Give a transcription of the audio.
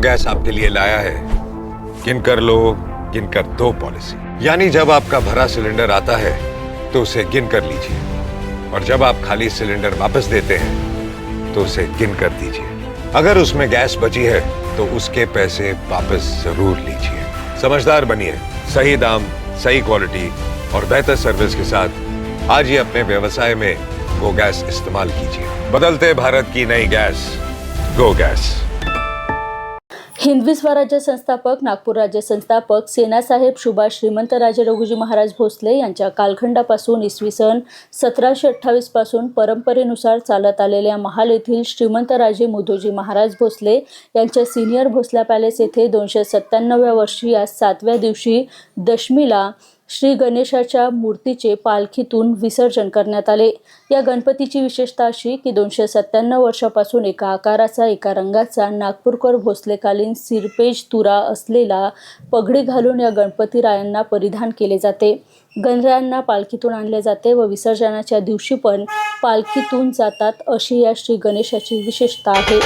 Gas आपके लिए लाया है। गिनकर लो गिनकर दो पॉलिसी। यानी जब आपका भरा सिलेंडर आता है तो उसे गिन कर लीजिए। और जब आप खाली सिलेंडर वापस देते हैं तो उसे गिन कर दीजिए। अगर उसमें गैस बची है तो उसके पैसे वापस ज़रूर लीजिए। समझदार बनिए, सही दाम, सही क्वालिटी और बेहतर सर्विस के साथ आज ही अपने व्यवसाय में गो गैस इस्तेमाल कीजिए। बदलते भारत की नई गैस, गो गैस। हिंदवी स्वराज्य संस्थापक नागपूर राज्य संस्थापक सेनासाहेब सुभाष श्रीमंतराजे रघुजी महाराज भोसले यांच्या कालखंडापासून इसवी सन सतराशे अठ्ठावीसपासून परंपरेनुसार चालत आलेल्या महाल येथील श्रीमंतराजे मुधोजी महाराज भोसले यांच्या सिनियर भोसला पॅलेस येथे दोनशे सत्त्याण्णव्या वर्षी आज सातव्या दिवशी दशमीला श्री गणेशाच्या मूर्तीचे पालखीतून विसर्जन करण्यात आले. या गणपतीची विशेषता अशी की दोनशे सत्त्याण्णव वर्षापासून एका आकाराचा एका रंगाचा नागपूरकर भोसलेकालीन सिरपेज तुरा असलेला पगडी घालून या गणपतीरायांना परिधान केले जाते. गणरायांना पालखीतून आणले जाते व विसर्जनाच्या दिवशी पण पालखीतून जातात अशी या श्री गणेशाची विशेषता आहे.